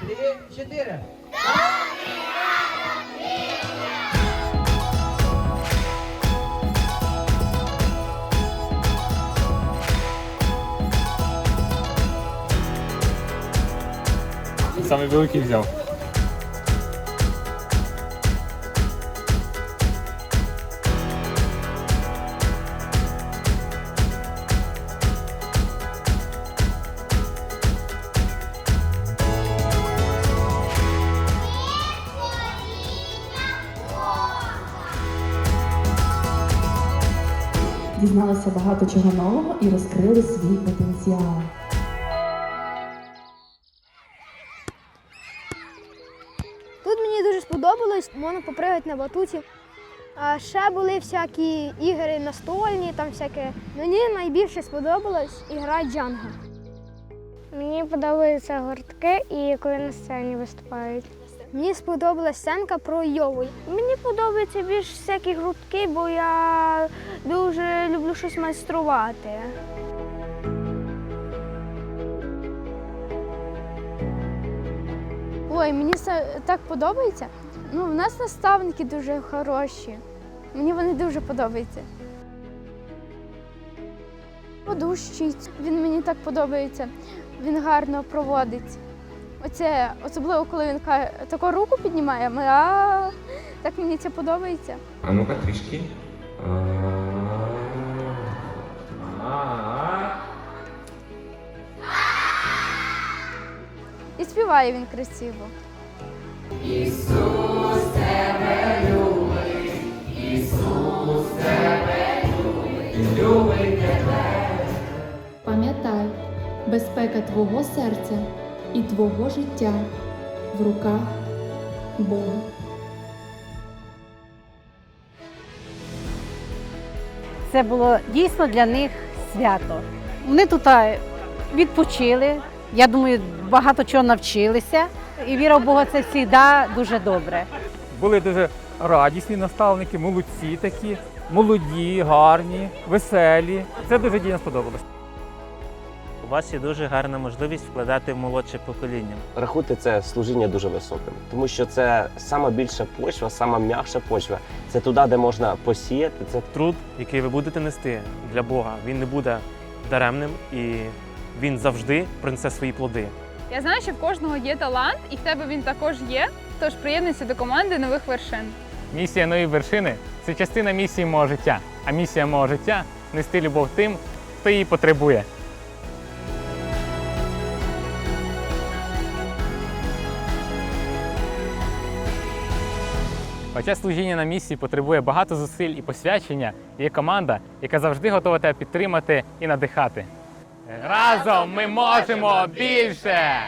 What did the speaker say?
Три, чотири. Саме великий взяв. Дізналися багато чого нового і розкрили свій потенціал. Тут мені дуже сподобалось, можна попригати на батуті. А ще були всякі ігри настольні, там всяке. Мені найбільше сподобалось ігра Джанга. Мені подобаються гуртки і коли на сцені виступають. Мені сподобалась сценка про Йову. Мені подобаються більш всякі гуртки, бо я дуже люблю щось майструвати. Ой, мені це так подобається. Ну, в нас наставники дуже хороші. Мені вони дуже подобаються. Подущить, він мені так подобається. Він гарно проводить. Оце, особливо, коли він каже, таку руку піднімає, ми, а так мені це подобається. А ну-ка трішки. І співає він красиво. Ісус тебе люби. Люби тебе. Пам'ятай, безпека твого серця і твого життя в руках Бога. Це було дійсно для них свято. Вони тут відпочили. Я думаю, багато чого навчилися. І віра в Бога це завжди дуже добре. Були дуже радісні наставники, молодці такі, молоді, гарні, веселі. Це дуже дійсно сподобалось. У вас є дуже гарна можливість вкладати в молодше покоління. Рахуйте це служіння дуже високим, тому що це сама більша почва, сама м'якша почва. Це туди, де можна посіяти. Це Труд, який ви будете нести для Бога, він не буде даремним і він завжди принесе свої плоди. Я знаю, що в кожного є талант, і в тебе він також є. Тож приєднуйся до команди нових вершин. Місія нові вершини це частина місії мого життя. А місія мого життя нести любов тим, хто її потребує. Хоча служіння на місії потребує багато зусиль і посвячення, є команда, яка завжди готова тебе підтримати і надихати. Разом ми можемо більше!